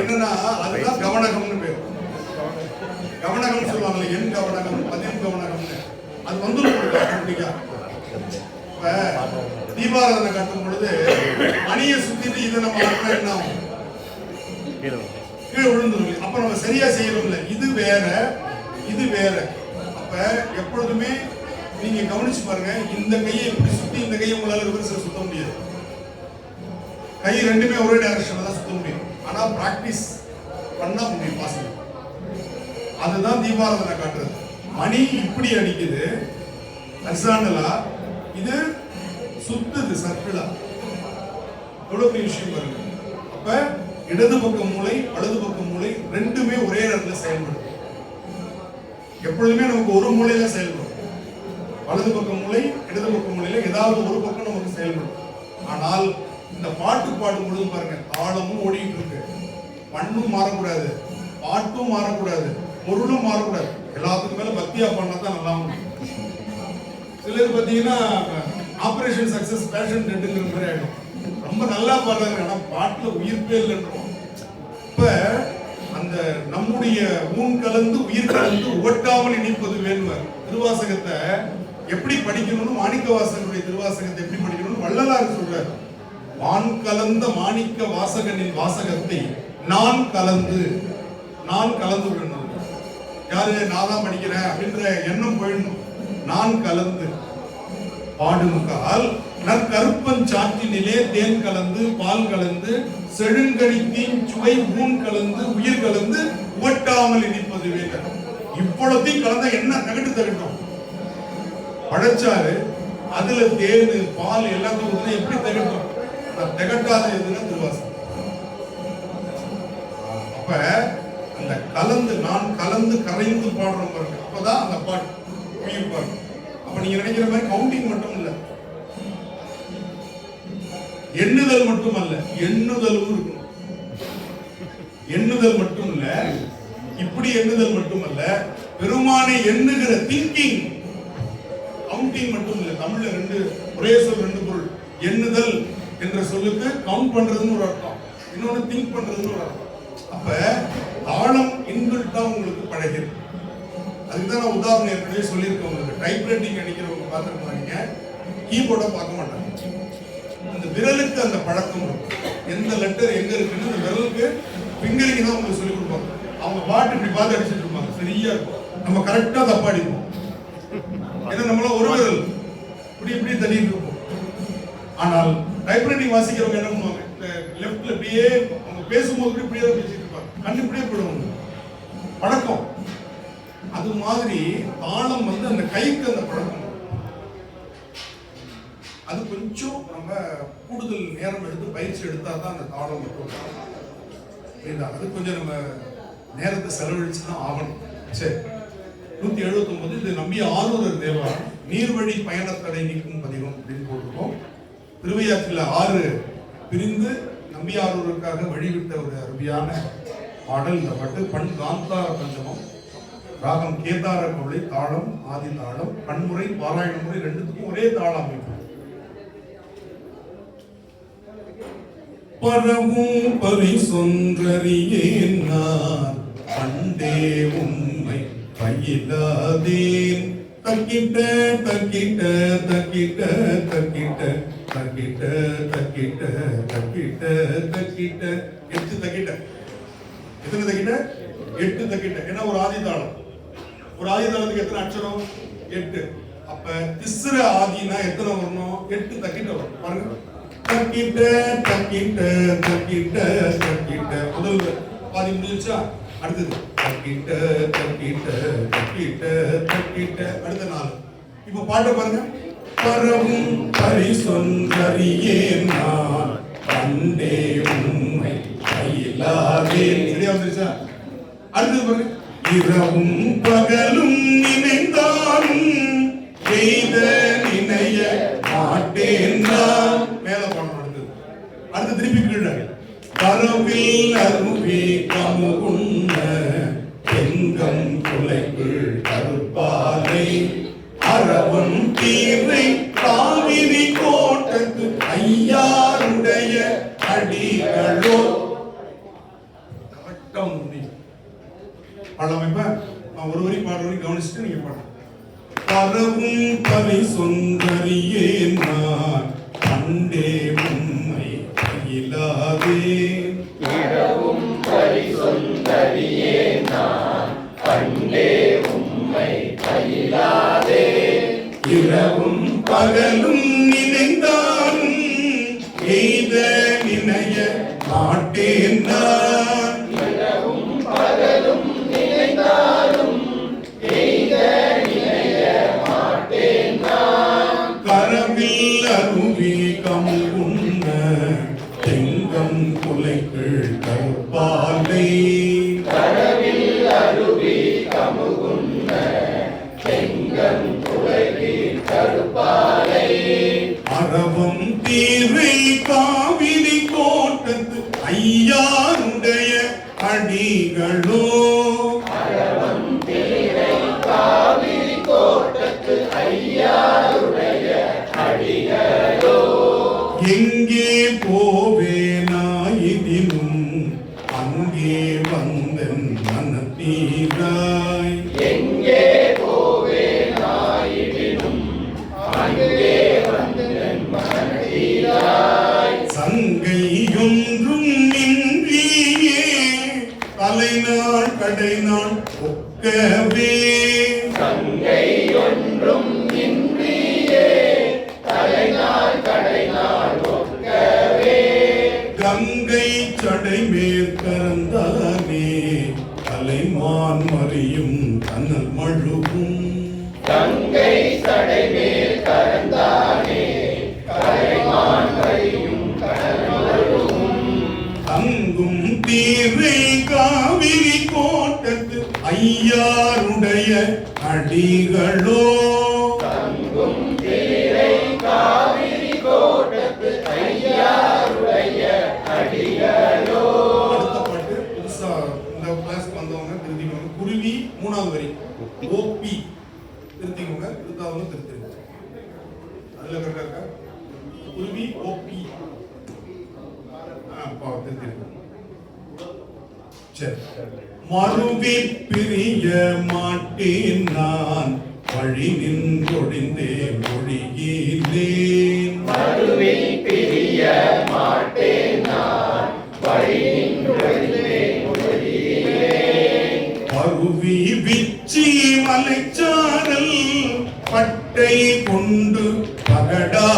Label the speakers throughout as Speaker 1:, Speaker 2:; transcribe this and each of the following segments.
Speaker 1: என்னன்னா அதுதான் கவனகம்னு பேர். கவனகம் சொல்லுவாங்கல்ல என் கவனகம் பதின் கவனகம்னு. அது வந்து இப்ப தீபாராதனை கட்டும் பொழுது மணியை சுத்திட்டு இதை நம்ம ஆட்டினா என்ன ஆகும்?
Speaker 2: கீழே
Speaker 1: விழுந்துரும். அப்ப நம்ம சரியா செய்யறோம்ல இது வேற இது வேற. அப்ப எப்பொழுதுமே நீங்க கவனிச்சு பாருங்க இந்த கையை இப்படி சுத்தி இந்த கையை உங்களால ரிவர்ஸ்ல சுத்த முடியாது. கை ரெண்டுமே ஒரே டைரக்ஷன்ல தான் சுத்த முடியும். ஆனா பிராக்டிஸ் பண்ணால் முடியும் பாசிபிள் அதுதான் தீபாராதனை காட்டுறது. மணி இப்படி அடிக்குது. ஹரிசாண்டலா இது சுத்துது சர்க்கிளா எவ்வளவு பெரிய விஷயம் பாருங்க. அப்ப இடது பக்க மூளை வலது பக்க மூளை ரெண்டுமே ஒரே இடத்துல செயல்படும் எப்பொழுதுமே நமக்கு ஒரு மூலையில செயல்படும். வலது பக்க மூளை இடது பக்க மூலையில ஏதாவது ஒரு பக்கம் நமக்கு செயல்படும். ஆனால் இந்த பாட்டு பாடும் பொழுது பாருங்க தாளமும் ஓடிட்டு இருக்கு. மண்ணும் மாறக்கூடாது பாட்டும் மாறக்கூடாது பொருளும் மாறக்கூடாது. எல்லாத்துக்கும் மேல பக்தியா பண்ணா தான் நல்லா இருக்கும். சிலர் பார்த்தீங்கன்னா ஆபரேஷன் சக்சஸ் பேஷன் டெட்டுங்கிற மாதிரி ஆயிடும். ரொம்ப நல்லா பாடுறாங்க ஆனா பாட்டுல உயிர்ப்பே இல்லைன்றோம். இப்ப அந்த நம்முடைய ஊன் கலந்து உயிர் கலந்து ஒட்டாமல் இணைப்பது வேணுவர். திருவாசகத்தை எப்படி படிக்கணும்னு மாணிக்க வாசகனுடைய திருவாசகத்தை எப்படி படிக்கணும்னு வள்ளலார் சொல்றாரு. வான் கலந்த மாணிக்க வாசகனின் வாசகத்தை நான் கலந்து நான் கலந்து விடணும் யாரு நான் தான் படிக்கிறேன் அப்படின்ற எண்ணம் போயிடணும். நான் கலந்து. பாடுமுகால் நற்கருப்பன் சாற்றினிலே தேன் கலந்து பால் கலந்து செழுங்கடித்தின் சுவை ஊன் கலந்து உயிர் கலந்து ஒட்டாமல் இனிப்பது வேதம். இப்பொழுதையும் கலந்த என்ன தகட்டு தகட்டும்? படைச்சாரு. அதுல தேனு பால் எல்லாத்தையும் எப்படி தகட்டும்? திகட்டாத எதுன்னா திருவாசகம். அப்ப அந்த கலந்து நான் கலந்து கரைந்து பாடுறோம் பாருங்க அப்பதான் அந்த பாட்டு உயிர் பாருங்க அப்ப நீங்க நினைக்கிற மாதிரி கவுண்டிங் மட்டும் இல்ல. எண்ணுதல் மட்டும் அல்ல எண்ணுதலும் இருக்கும் எண்ணுதல் மட்டும் இல்ல இப்படி எண்ணுதல் மட்டும் அல்ல பெருமானை எண்ணுகிற திங்கிங் கவுண்டிங் மட்டும் இல்ல. தமிழ்ல ரெண்டு ஒரே சொல் ரெண்டு பொருள். எண்ணுதல் என்ற சொல்லுக்கு கவுண்ட் பண்றதுன்னு ஒரு அர்த்தம். இன்னொன்னு திங்க் பண்றதுன்னு ஒரு அர்த்தம். அப்ப தாளம் இன்பில்ட்டா உங்களுக்கு பழகிறது அதுக்கு தான் நான் உதாரணம் ஏற்கனவே சொல்லியிருக்கேன் உங்களுக்கு. டைப்ரைட்டிங் அடிக்கிறவங்க பார்த்துருக்காங்க கீபோர்டை பார்க்க மாட்டாங்க. அந்த விரலுக்கு அந்த பழக்கம் இருக்கும் எந்த லெட்டர் எங்க இருக்குன்னு அந்த விரலுக்கு ஃபிங்கரிங் தான் உங்களுக்கு சொல்லி கொடுப்பாங்க. அவங்க பாட்டு இப்படி பார்த்து அடிச்சுட்டு இருப்பாங்க. சரியா இருக்கும். நம்ம கரெக்டா தப்பா அடிப்போம். ஏன்னா நம்மள ஒரு விரல். இப்படி இப்படி தள்ளிட்டு இருப்போம். ஆனால் டைப்ரைட்டிங் வாசிக்கிறவங்க என்ன பண்ணுவாங்க? லெஃப்ட்ல இப்படியே அவங்க பேசும்போது கூட இப்படியே தான் பேசிட்டு இருப்பாங்க. கண்ணு இப்படியே போயிடுவாங்க பழக்கம். அது மாதிரி தாளம் வந்து அந்த கைக்கு அந்த பழக்கம். அது கொஞ்சம் நம்ம கூடுதல் நேரம் எடுத்து பயிற்சி எடுத்தால் தான் அந்த தாளம் மட்டும் புரியுதா? அது கொஞ்சம் நம்ம நேரத்தை செலவழிச்சு தான் ஆகணும். சரி. நூத்தி எழுபத்தி ஒன்பது இது நம்பிய ஆளுநர் தேவா நீர்வழி பயணத்தடை நீக்கும் பதிகம் அப்படின்னு போட்டிருக்கோம். திருவையாற்றில் ஆறு பிரிந்து நம்பியாரூருக்காக வழிவிட்ட ஒரு அருமையான பாடல். இந்த பாட்டு பண் காந்தார பஞ்சமம் ராகம் கேதார கவலை தாளம் ஆதி தாளம் பன்முறை பாராயண முறை ரெண்டுத்துக்கும் ஒரே தாள அமைப்பு. பரவும் பரிசொன்றறியேன் நான் பண்டே உண்மை பயிலாதேன். தக்கிட்ட தக்கிட்ட தக்கிட்ட தக்கிட்ட தக்கிட்ட தக்கிட்ட தக்கிட்ட தக்கிட்ட. எட்டு தக்கிட்ட. எத்தனை தக்கிட்ட? எட்டு தக்கிட்ட. ஏன்னா ஒரு ஆதி தாளம். ஒரு ஆதி தாளத்துக்கு எத்தனை அக்ஷரம் எட்டு. அப்ப திஸ்ர ஆதினா எத்தனை வரணும்? எட்டு தக்கிட்ட வரும். பாருங்க. தக்கிட்ட தக்கிட்ட தக்கிட்ட தக்கிட்ட. முதல் பாதி முடிஞ்சிருச்சா? அடுத்தது. தக்கிட்ட தக்கிட்ட தக்கிட்ட தக்கிட்ட. அடுத்த நாள் இப்ப பாட்டு பாருங்க. பரவும் பரிசொன்றறியே நான். பண்டே உண்மை பயிலாதே சரியா வந்துருச்சா? அடுத்தது பாருங்க. இரவும் பகலும் நினைந்தாலும் செய்த நினைய மாட்டேன் மேல போனோம் அடுத்து திருப்பி கீழே. பரவில் அருவி கவனிச்சுட்டு நீங்க பாடுங்க. பரவும் பறை சொந்தறியே நான் கண்டே உண்மை இல்லாதே
Speaker 3: இரவும் பரிசொந்தரியே நான் கண்டே உம்மை பயிலாதே
Speaker 1: இரவும் பகலும் Bye. தலைமான் மறியும் கனல் மழுவும்
Speaker 3: கங்கை சடைமேல் கரந்தானே கலைமான் வழியும் கடலும்
Speaker 1: அங்கும் தீரை காவிரி கோட்டத்து ஐயாருடைய அடிகளோ திருத்திக்கோங்க. திருத்தாவங்க திருத்திருங்க. அதுல கரெக்டா இருக்கா? குருவி ஓபி. அப்பா திருத்திருங்க. சரி. மறுவி பிரிய மாட்டேன் நான். வழி நின்றொழிந்தே மொழியிலேன்
Speaker 3: மறுவி பிரிய மாட்டேன் நான். வழி நின்றே
Speaker 1: அருவி விச்சி மலைச்சாரல் பட்டை கொண்டு
Speaker 3: பகடா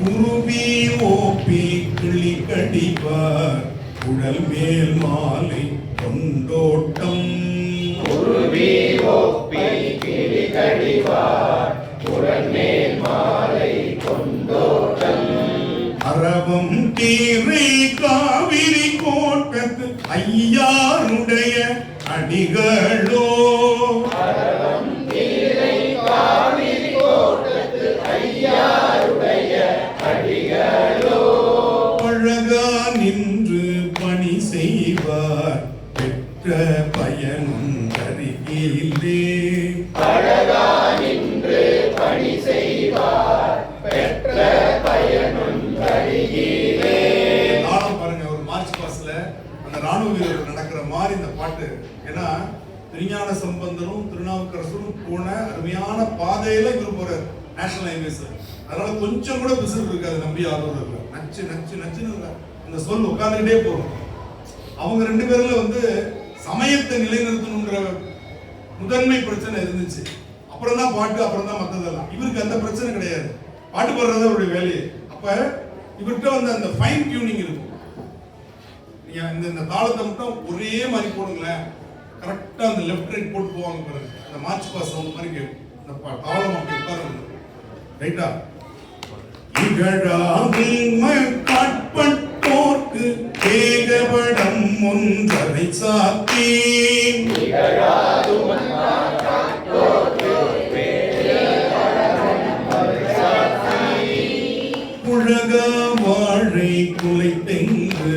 Speaker 1: குருவி ஓப்பி கிளி கடிவார் உடல் மேல் மாலை கொண்டோட்டம்.
Speaker 3: குருவி ஒப்பி கிளி கடிவார் உடன்மேல் மாலை கொண்டோட்டம்.
Speaker 1: அரவம் தீரை காவிரி கோட்டத்து ஐயாருடைய அடிகளோ அருகிலே
Speaker 3: அழகா நின்று பணி செய்வார் பெற்ற பயனும் அருகிலே
Speaker 1: நானும் பாருங்க ஒரு மார்ச் பாஸ்ல அந்த ராணுவ வீரர்கள் நடக்கிற மாதிரி இந்த பாட்டு. ஏன்னா திருஞான சம்பந்தரும் திருநாவுக்கரசரும் போன அருமையான பாதையில இவர் போறாரு நேஷனல் ஹைவேஸ் அதனால கொஞ்சம் கூட பிசுறு இருக்காது நம்பி ஆதரவு நச்சு நச்சு நச்சுன்னு இந்த சொல் உட்கார்ந்துகிட்டே போறோம் அவங்க ரெண்டு பேர்ல வந்து சமயத்தை நிலைநிறுத்தணுன்ற முதன்மை பிரச்சனை இருந்துச்சு. அப்புறம் தான் பாட்டு அப்புறம் தான் மற்றதெல்லாம் இவருக்கு அந்த பிரச்சனை கிடையாது. பாட்டு பாடுறது அவருடைய வேலையே. அப்போ இவர்கிட்ட வந்து அந்த ஃபைன் டியூனிங் இருக்கும். நீங்க இந்த இந்த தாளத்தை மட்டும் ஒரே மாதிரி போடுங்களேன். கரெக்டாக அந்த லெஃப்ட் ரைட் போட்டு போவாங்க பாருங்க. அந்த மார்ச் பாஸ் சவுண்ட் மாதிரி கேட்கும். இந்த தாளம் அப்படி உட்காரணும் ரைட்டா இகழாமல் காட்பட்டோர்க்கு ஏகபடம் ஒன்றரை சாத்தி
Speaker 3: புழகா
Speaker 1: வாழை குலைத்தெங்கு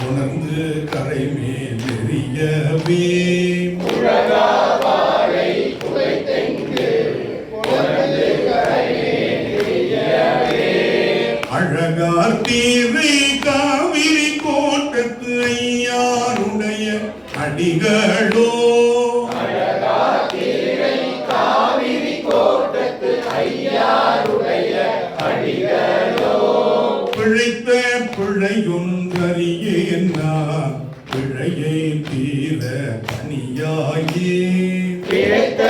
Speaker 1: உணர்ந்து கரை மேல்
Speaker 3: எறியவே.
Speaker 1: அழகார் தீரே
Speaker 3: திகழோ
Speaker 1: பிழைத்த
Speaker 3: பிழையொன்றறியே நான் பிழையை தீர பணியாயே
Speaker 1: பிழைத்த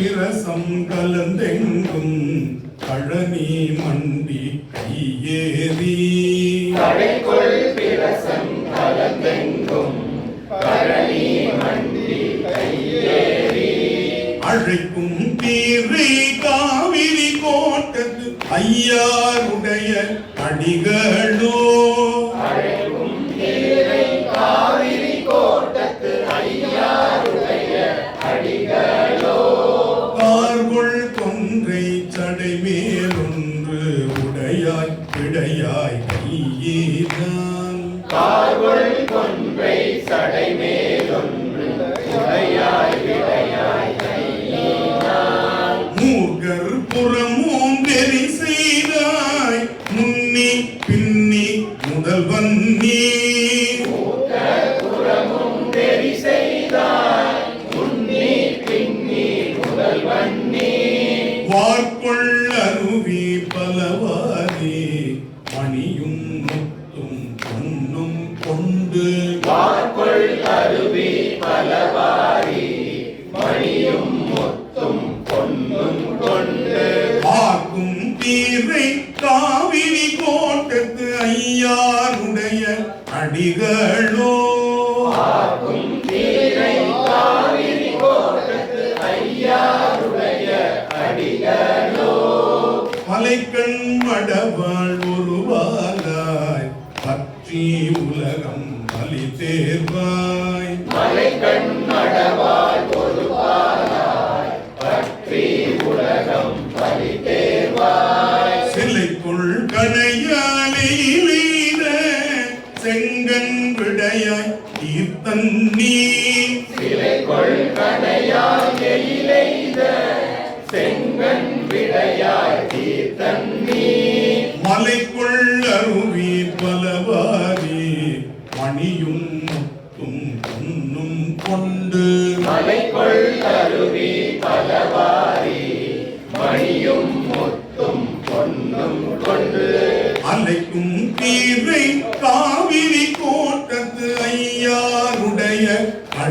Speaker 1: பிரசம் கலந்தெங்கும் பழனி மண்டி கையேறி.
Speaker 3: கடைகொள் பிரசம் கலந்தெங்கும் பழனி மண்டி கையேறி.
Speaker 1: அழைக்கும் தீரை காவிரி கோட்டத்து ஐயாருடைய அடிகள் rey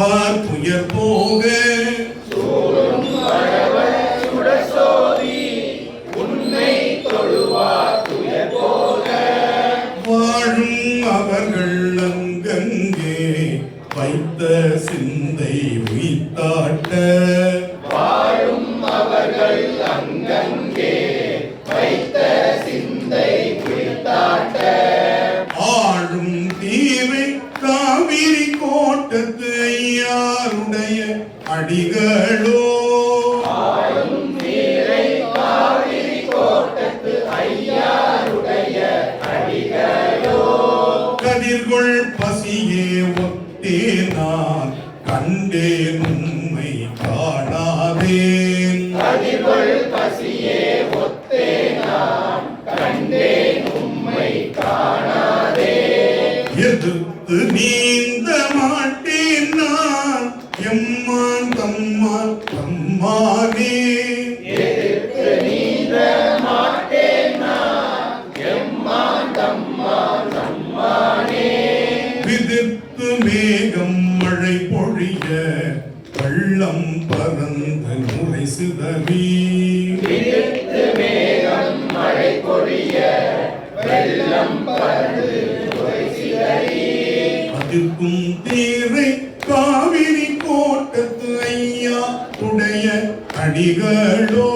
Speaker 1: பார்ப்புயர் போக மேகம் பறந்து முறை சிதறி
Speaker 3: மேகம் மழை பொழிய வெள்ளம் பறந்து
Speaker 1: அதிர்க்கும் தீரை காவிரி கோட்டத்து ஐயா உடைய அடிகளோ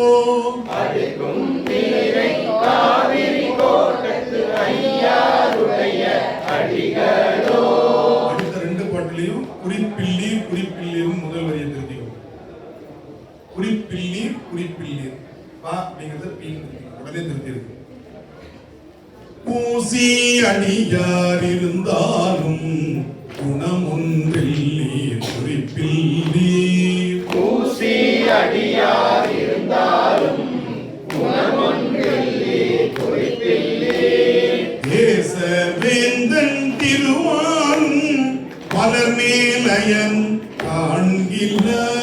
Speaker 3: அதிர்க்கும் தீரை காவிரி கோட்டத்து ஐயா உடைய அடிகளோ.
Speaker 1: அடுத்த ரெண்டு பாட்டிலையும் குறிப்பில்லி உடனே தெரிஞ்சிருக்கு பூசி அடியார் இருந்தாலும் குணமொன்றில் குறிப்பில்
Speaker 3: பூசி அடியார் இருந்தாலும் குணமொன்றில் குறிப்பில்
Speaker 1: தேச வேந்தன் திருவான் பலர் மேலயன் காண்கிறார்